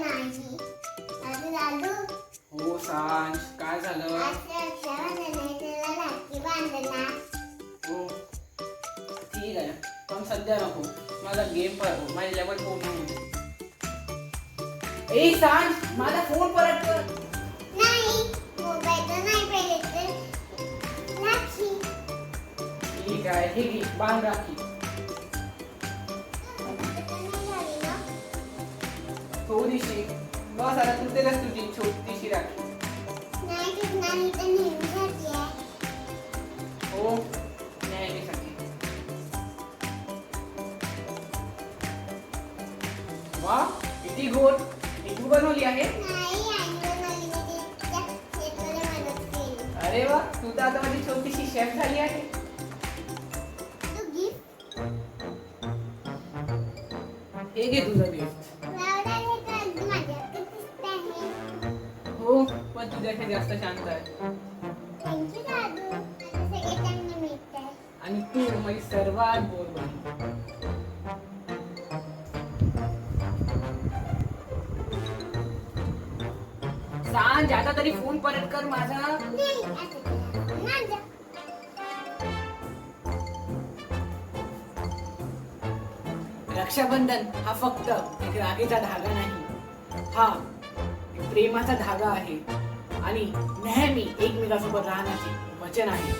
नाही. हो सांज काय झालं? आहे हो. ठीक आहे. पण सध्या नको. मला गेम पाहिजे माझ्या लेवल फोन ए सांज माझा फोन परत कर. ठीक आहे. हे घे बांध राखी. थोडीशी बस आता तुटेलच तुझी छोटीशी राखी. ही नेहमीसाठी वा किती गोड. ही तू बनवली आहे? अरे वा तू तर आता माझी छोटीशी शेफ झाली आहे. हे घे तुझं गिफ्ट पण तुझ्याकडे जास्त शांत आहे. आणि तू माझी सर्वात बहीण सांज आता तरी फोन परत कर माझा. रक्षाबंधन हा फक्त एक रागेचा धागा नाही. हा प्रेमाचा धागा आहे. आणि नेहमी एकमेकासोबत राहण्याचे वचन आहे.